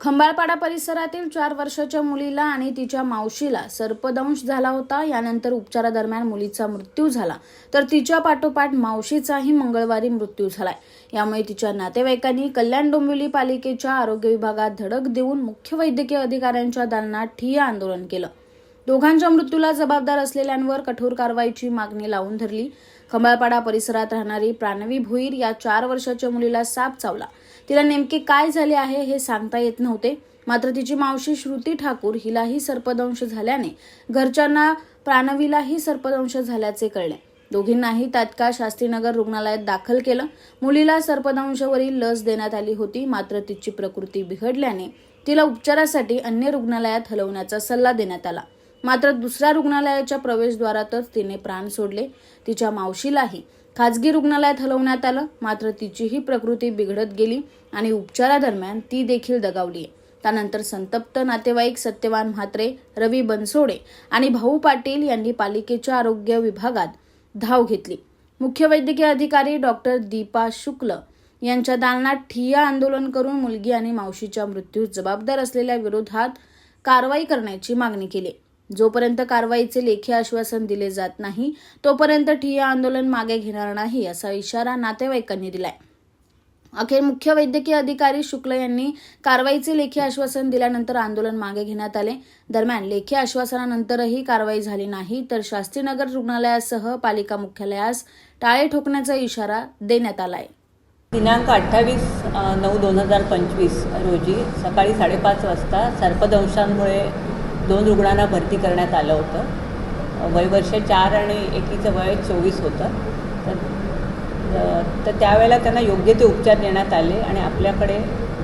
खंबाळपाडा परिसरातील चार वर्षाच्या मुलीला आणि तिच्या मावशीला सर्पदंश झाला होता. यानंतर उपचारादरम्यान मुलीचा मृत्यू झाला. तर तिच्या पाठोपाठ मावशीचाही मंगळवारी मृत्यू झालाय. यामुळे तिच्या नातेवाईकांनी कल्याण डोंबिवली पालिकेच्या आरोग्य विभागात धडक देऊन मुख्य वैद्यकीय अधिकाऱ्यांच्या दालनात ठिय्या आंदोलन केलं. दोघांच्या मृत्यूला जबाबदार असलेल्यांवर कठोर कारवाईची मागणी लावून धरली. खंबाळपाडा परिसरात राहणारी प्राणवी भुईर या चार वर्षाच्या मुलीला साप चावला. तिला नेमके काय झाले आहे हे सांगता येत नव्हते. मात्र तिची मावशी श्रुती ठाकूर हिलाही सर्पदंश झाल्याने घरच्यांना प्राणवीलाही सर्पदंश झाल्याचे कळले. दोघींनाही तात्काळ शास्त्रीनगर रुग्णालयात दाखल केलं. मुलीला सर्पदंशवरील लस देण्यात आली होती. मात्र तिची प्रकृती बिघडल्याने तिला उपचारासाठी अन्य रुग्णालयात हलवण्याचा सल्ला देण्यात आला. मात्र दुसऱ्या रुग्णालयाच्या प्रवेशद्वारातच तिने प्राण सोडले. तिच्या मावशीलाही खाजगी रुग्णालयात हलवण्यात आलं. मात्र तिचीही प्रकृती बिघडत गेली आणि उपचारादरम्यान ती देखील दगावली. त्यानंतर संतप्त नातेवाईक सत्यवान म्हात्रे रवी बनसोडे आणि भाऊ पाटील यांनी पालिकेच्या आरोग्य विभागात धाव घेतली. मुख्य वैद्यकीय अधिकारी डॉक्टर दीपा शुक्ल यांच्या दालनात ठिय्या आंदोलन करून मुलगी आणि मावशीच्या मृत्यूस जबाबदार असलेल्या विरोधात कारवाई करण्याची मागणी केली. जोपर्यंत कारवाईचे लेखी आश्वासन दिले जात नाही तोपर्यंत ठिय्या आंदोलन मागे घेणार नाही असा इशारा नातेवाईकांनी दिलाय. अखेर मुख्य वैद्यकीय अधिकारी शुक्ल यांनी कारवाईचे लेखी आश्वासन दिल्यानंतर आंदोलन मागे घेण्यात आले. दरम्यान लेखी आश्वासनानंतरही कारवाई झाली नाही तर शास्त्रीनगर रुग्णालयासह पालिका मुख्यालयास टाळे ठोकण्याचा इशारा देण्यात आलाय. दिनांक अठ्ठावीस नऊ दोन हजार पंचवीस रोजी सकाळी साडेपाच वाजता सर्पदंशांमुळे दोन रुग्णांना भरती करण्यात आलं होतं. वय वर्ष चार आणि एकीचं वय चोवीस होतं. तर तर त्यावेळेला त्यांना योग्य ते उपचार देण्यात आले आणि आपल्याकडे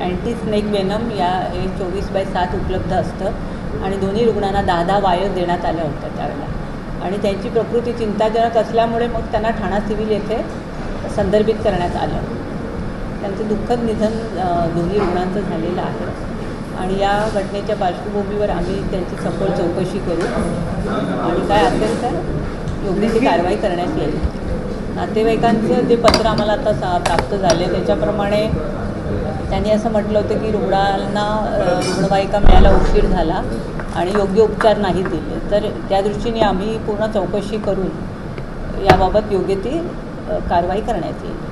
अँटी स्नेक वेनम या हे चोवीस बाय सात उपलब्ध असतं आणि दोन्ही रुग्णांना दहा दहा वायर देण्यात आल्या होत्या त्यावेळेला. आणि त्यांची प्रकृती चिंताजनक असल्यामुळे मग त्यांना ठाणा सिव्हिल येथे संदर्भित करण्यात आलं. त्यांचं दुःखद निधन दोन्ही रुग्णांचं झालेलं आहे. आणि या घटनेच्या पार्श्वभूमीवर आम्ही त्यांची सखोल चौकशी करू. आणि काय असेल तर योग्य ती कारवाई करण्यात येईल. नातेवाईकांचं जे पत्र आम्हाला आता सा प्राप्त झाले त्याच्याप्रमाणे त्यांनी असं म्हटलं होतं की रुग्णांना रुग्णवाहिका मिळायला उशीर झाला आणि योग्य उपचार नाही दिले. तर त्या दृष्टीने आम्ही पूर्ण चौकशी करून याबाबत योग्य ती कारवाई करण्यात येईल.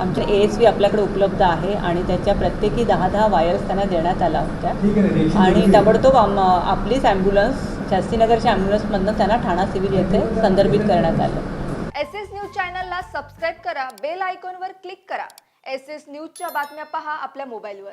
आमच्या ए एस व्ही आपल्याकडे उपलब्ध आहे आणि त्याच्या प्रत्येकी दहा दहा वायर्स त्यांना देण्यात आल्या होत्या. आणि ताबडतोब आम आपलीच ॲम्ब्युलन्स शास्त्रीनगरच्या ॲम्ब्युलन्समधनं त्यांना ठाणा सिव्हिल येथे संदर्भित करण्यात आलं. एस एस न्यूज चॅनलला सबस्क्राईब करा बेल आयकॉनवर क्लिक करा. एस एस न्यूजच्या बातम्या पहा आपल्या मोबाईलवर